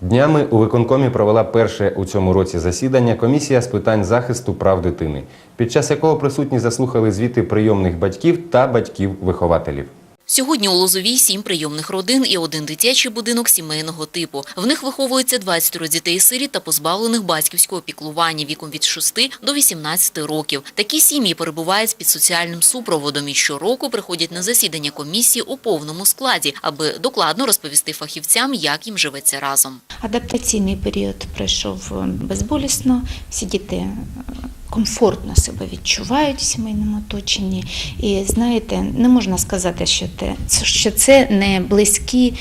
Днями у виконкомі провела перше у цьому році засідання комісія з питань захисту прав дитини, під час якого присутні заслухали звіти прийомних батьків та батьків-вихователів. Сьогодні у Лозовій сім прийомних родин і один дитячий будинок сімейного типу. В них виховується 20 дітей сиріт та позбавлених батьківського піклування віком від 6 до 18 років. Такі сім'ї перебувають під соціальним супроводом і щороку приходять на засідання комісії у повному складі, аби докладно розповісти фахівцям, як їм живеться разом. Адаптаційний період пройшов е, безболісно. Всі діти е, комфортно себе відчувають в сімейному оточенні. І знаєте, не можна сказати, що те, що це не близькі.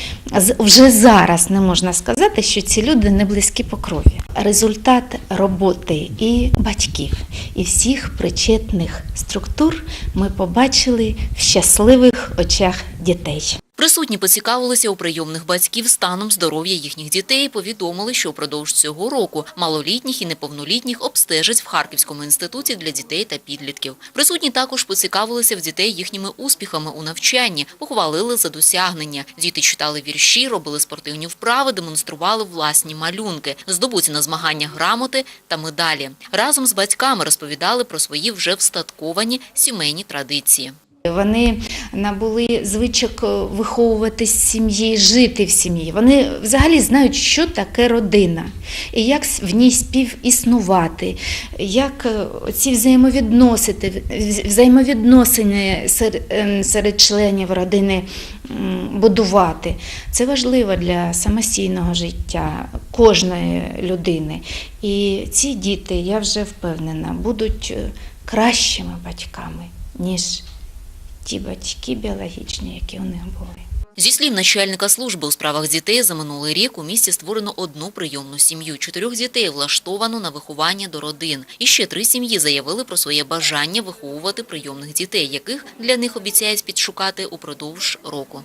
Вже зараз не можна сказати, що ці люди не близькі по крові. Результат роботи і батьків, і всіх причетних структур ми побачили в щасливих очах дітей. Присутні поцікавилися у прийомних батьків станом здоров'я їхніх дітей. Повідомили, що впродовж цього року малолітніх і неповнолітніх обстежать в Харківському інституті для дітей та підлітків. Присутні також поцікавилися в дітей їхніми успіхами у навчанні, похвалили за досягнення. Діти читали вірші, робили спортивні вправи, демонстрували власні малюнки, здобуті на змаганнях грамоти та медалі. Разом з батьками розповідали про свої вже встатковані сімейні традиції. Вони набули звичок е, виховуватись в сім'ї, жити в сім'ї. Вони взагалі знають, що таке родина, і як в ній співіснувати, як е, ці взаємовідносити, взаємовідносини ем, серед членів родини будувати. Це важливо для самостійного життя кожної людини. І ці діти, я вже впевнена, будуть е, кращими батьками, ніж ті батьки біологічні, які у них були. Зі слів начальника служби у справах дітей за минулий рік у місті створено одну прийомну сім'ю. Чотирьох дітей влаштовано на виховання до родин. І ще три сім'ї заявили про своє бажання виховувати прийомних дітей, яких для них обіцяють підшукати упродовж року.